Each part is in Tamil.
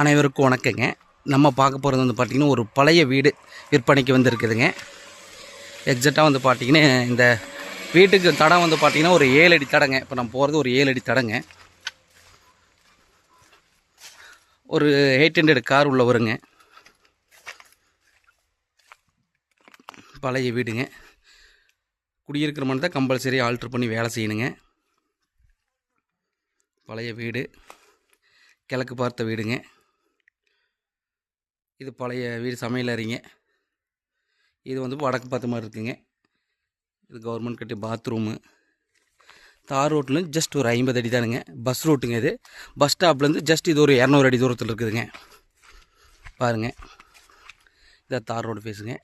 அனைவருக்கும் வணக்கங்க. நம்ம பார்க்க போகிறது வந்து பார்த்திங்கன்னா ஒரு பழைய வீடு விற்பனைக்கு வந்துருக்குதுங்க. எக்ஸாக்டாக வந்து பார்த்திங்கன்னா இந்த வீட்டுக்கு தடம் வந்து பார்த்திங்கன்னா ஒரு ஏழு அடி தடங்க. இப்போ நம்ம போகிறது ஒரு ஏழு அடி தடங்க. ஒரு எயிட் ஹண்ட்ரட் கார் உள்ள வருங்க. பழைய வீடுங்க. குடியிருக்கிற மாதிரி தான் கம்பல்சரி ஆல்ட்ரு பண்ணி வேலை செய்யணுங்க. பழைய வீடு. கிழக்கு பார்த்த வீடுங்க. இது பழைய வீடு சமையலறிங்க இது வந்து வடக்கு பார்த்த மாதிரி இருக்குங்க. இது கவர்மெண்ட் கட்டி பாத்ரூமு தார் ரோட்லேருந்து ஜஸ்ட் ஒரு ஐம்பது அடி தானுங்க. பஸ் ரூட்டுங்க இது. பஸ் ஸ்டாப்லேருந்து ஜஸ்ட் இது ஒரு இரநூறு அடி தூரத்தில் இருக்குதுங்க. பாருங்கள் இதான் தார் ரோடு ஃபேஸுங்க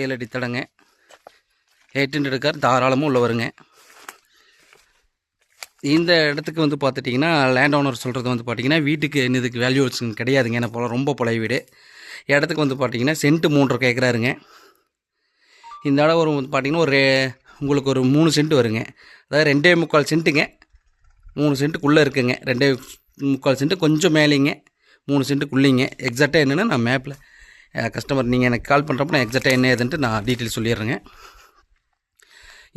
ஏழு அடி தடங்க. எயிட் ஹண்ட்ரட் கார் தாராளமாக உள்ள வருங்க. இந்த இடத்துக்கு வந்து பார்த்துட்டிங்கன்னா லேண்ட் ஓனர் சொல்கிறது வந்து பார்த்தீங்கன்னா வீட்டுக்கு இதுக்கு வேல்யூஸ் கிடையாதுங்க. என்ன போல் ரொம்ப பழைய வீடு. இடத்துக்கு வந்து பார்த்தீங்கன்னா சென்ட்டு மூன்றரை கேட்குறாருங்க இந்த இடம் ஒரு வந்து பார்த்தீங்கன்னா ஒரு உங்களுக்கு ஒரு மூணு சென்ட் வருங்க. அதாவது ரெண்டே முக்கால் சென்ட்டுங்க மூணு சென்ட்டுக்குள்ளே இருக்குங்க. ரெண்டே முக்கால் சென்ட்டு கொஞ்சம் மேலேங்க. மூணு சென்ட்டுக்குள்ளீங்க எக்ஸாக்டாக என்னென்னா நான் மேப்பில் கஸ்டமர் நீங்கள் எனக்கு கால் பண்ணுறப்ப நான் எக்ஸாக்டாக என்ன ஏதுன்ட்டு நான் டீட்டெயில் சொல்லிடுறேங்க.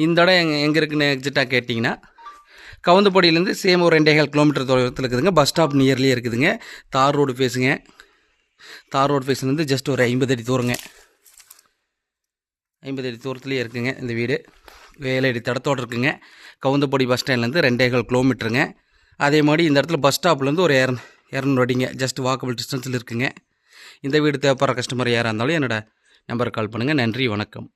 இந்த இடம் எங்கே எங்கே இருக்குன்னு எக்ஸாக்டாக கேட்டிங்கன்னா கவுந்தப்படியிலேருந்து சேம் ஒரு ரெண்டேகால் கிலோமீட்டர் தூரத்தில் இருக்குதுங்க. பஸ் ஸ்டாப் நியர்லியே இருக்குதுங்க. தார் ரோடு ஃபேஸுங்க தார் ரோடு ஃபேஸ்லேருந்து ஜஸ்ட் ஒரு ஐம்பது அடி தூரங்க. ஐம்பது அடி தூரத்துலேயே இருக்குங்க இந்த வீடு. வேலை அடி தடத்தோடு இருக்குங்க. கவுந்தப்படி பஸ் ஸ்டாண்ட்லேருந்து ரெண்டேகால் கிலோமீட்டருங்க அதே மாதிரி இந்த இடத்துல பஸ் ஸ்டாப்லேருந்து ஒரு இரநூ இரநூறு அடிங்க. ஜஸ்ட் வாக்கபிள் டிஸ்டன்ஸில் இருக்குங்க. இந்த வீடு தேவைப்படுற கஸ்டமர் யாராக இருந்தாலும் என்னோடய நம்பருக்கு கால் பண்ணுங்கள் நன்றி வணக்கம்.